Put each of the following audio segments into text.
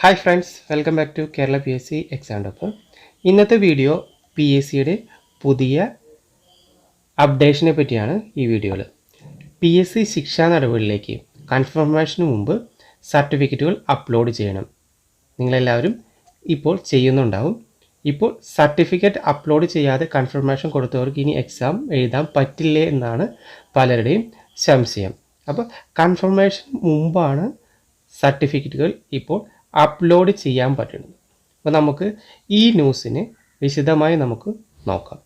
Hi friends welcome back to Kerala P S C exam doctor ഇന്നത്തെ video P S സിയുടെ പുതിയ അപ്ഡേഷനെ പറ്റിയാണ് ഈ വീഡിയോയിൽ പി എസ് സി ശിക്ഷാ നടപടിയിലേക്ക് കൺഫർമേഷന് മുമ്പ് സർട്ടിഫിക്കറ്റുകൾ അപ്ലോഡ് ചെയ്യണം. നിങ്ങളെല്ലാവരും ഇപ്പോൾ ചെയ്യുന്നുണ്ടാവും. ഇപ്പോൾ സർട്ടിഫിക്കറ്റ് അപ്ലോഡ് ചെയ്യാതെ കൺഫർമേഷൻ കൊടുത്തവർക്ക് ഇനി എക്സാം എഴുതാൻ പറ്റില്ലേ എന്നാണ് പലരുടെയും സംശയം. അപ്പോൾ കൺഫർമേഷൻ മുമ്പാണ് സർട്ടിഫിക്കറ്റുകൾ ഇപ്പോൾ അപ്ലോഡ് ചെയ്യാൻ പറ്റുന്നത്. അപ്പോൾ നമുക്ക് ഈ ന്യൂസിന് വിശദമായി നമുക്ക് നോക്കാം.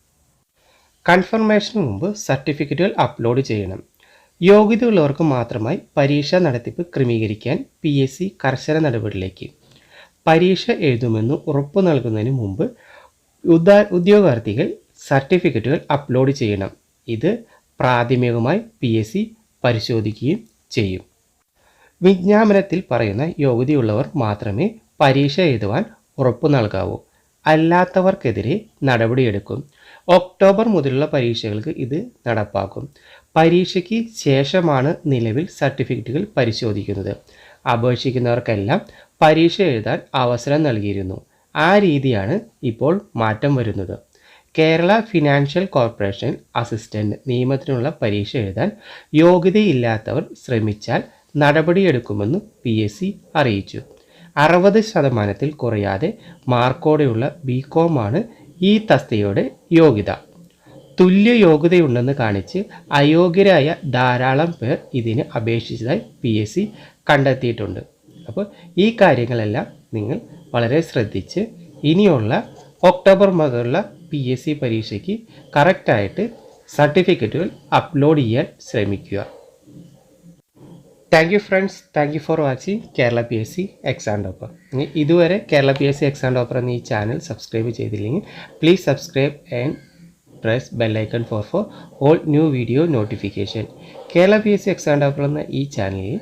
കൺഫർമേഷന് മുമ്പ് സർട്ടിഫിക്കറ്റുകൾ അപ്ലോഡ് ചെയ്യണം. യോഗ്യതയുള്ളവർക്ക് മാത്രമായി പരീക്ഷ നടത്തിപ്പ് ക്രമീകരിക്കാൻ പി എസ് സി കർശന നടപടിയിലേക്ക്. പരീക്ഷ എഴുതുമെന്ന് ഉറപ്പു നൽകുന്നതിന് മുമ്പ് ഉദാ ഉദ്യോഗാർത്ഥികൾ സർട്ടിഫിക്കറ്റുകൾ അപ്ലോഡ് ചെയ്യണം. ഇത് പ്രാഥമികമായി പി പരിശോധിക്കുകയും ചെയ്യും. വിജ്ഞാപനത്തിൽ പറയുന്ന യോഗ്യതയുള്ളവർ മാത്രമേ പരീക്ഷ എഴുതുവാൻ ഉറപ്പു നൽകാവൂ. അല്ലാത്തവർക്കെതിരെ നടപടിയെടുക്കും. ഒക്ടോബർ മുതലുള്ള പരീക്ഷകൾക്ക് ഇത് നടപ്പാക്കും. പരീക്ഷയ്ക്ക് ശേഷമാണ് നിലവിൽ സർട്ടിഫിക്കറ്റുകൾ പരിശോധിക്കുന്നത്. അപേക്ഷിക്കുന്നവർക്കെല്ലാം പരീക്ഷ എഴുതാൻ അവസരം നൽകിയിരുന്നു. ആ രീതിയാണ് ഇപ്പോൾ മാറ്റം വരുന്നത്. കേരള ഫിനാൻഷ്യൽ കോർപ്പറേഷൻ അസിസ്റ്റന്റ് നിയമത്തിനുള്ള പരീക്ഷ എഴുതാൻ യോഗ്യതയില്ലാത്തവർ ശ്രമിച്ചാൽ നടപടിയെടുക്കുമെന്ന് പി എസ് സി അറിയിച്ചു. അറുപത് ശതമാനത്തിൽ കുറയാതെ മാർക്കോടെയുള്ള ബി കോമാണ് ഈ തസ്തികയുടെ യോഗ്യത. തുല്യ യോഗ്യതയുണ്ടെന്ന് കാണിച്ച് അയോഗ്യരായ ധാരാളം പേർ ഇതിന് അപേക്ഷിച്ചതായി പി എസ് സി കണ്ടെത്തിയിട്ടുണ്ട്. അപ്പോൾ ഈ കാര്യങ്ങളെല്ലാം നിങ്ങൾ വളരെ ശ്രദ്ധിച്ച് ഇനിയുള്ള ഒക്ടോബർ മുതലുള്ള പി എസ് സി പരീക്ഷയ്ക്ക് കറക്റ്റായിട്ട് സർട്ടിഫിക്കറ്റുകൾ അപ്ലോഡ് ചെയ്യാൻ ശ്രമിക്കുക. Thank you friends thank you for watching Kerala P S C exam topper ഇതുവരെ Kerala P S C exam topper എന്ന ഈ ചാനൽ സബ്സ്ക്രൈബ് ചെയ്തില്ലെങ്കിൽ please subscribe and press bell icon for for all new video notification Kerala P S C exam topper എന്ന ഈ ചാനലിൽ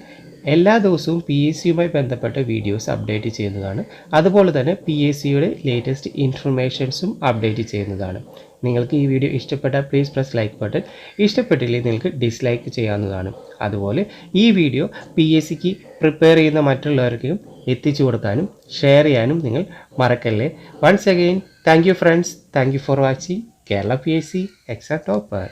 എല്ലാ ദിവസവും P S സിയുമായി ബന്ധപ്പെട്ട വീഡിയോസ് അപ്ഡേറ്റ് ചെയ്യുന്നതാണ്. അതുപോലെ തന്നെ പി എസ് സിയുടെ ലേറ്റസ്റ്റ് ഇൻഫർമേഷൻസും അപ്ഡേറ്റ് ചെയ്യുന്നതാണ്. നിങ്ങൾക്ക് ഈ വീഡിയോ ഇഷ്ടപ്പെട്ടാൽ പ്ലീസ് പ്രസ് ലൈക്ക് ബട്ടൺ ഇഷ്ടപ്പെട്ടില്ലെങ്കിൽ നിങ്ങൾക്ക് ഡിസ്ലൈക്ക് ചെയ്യാവുന്നതാണ്. അതുപോലെ ഈ വീഡിയോ പി എസ് സിക്ക് പ്രിപ്പയർ ചെയ്യുന്ന മറ്റുള്ളവർക്കും എത്തിച്ചു കൊടുക്കാനും ഷെയർ ചെയ്യാനും നിങ്ങൾ മറക്കല്ലേ? Once again thank you friends thank you for watching Kerala P S C exam topper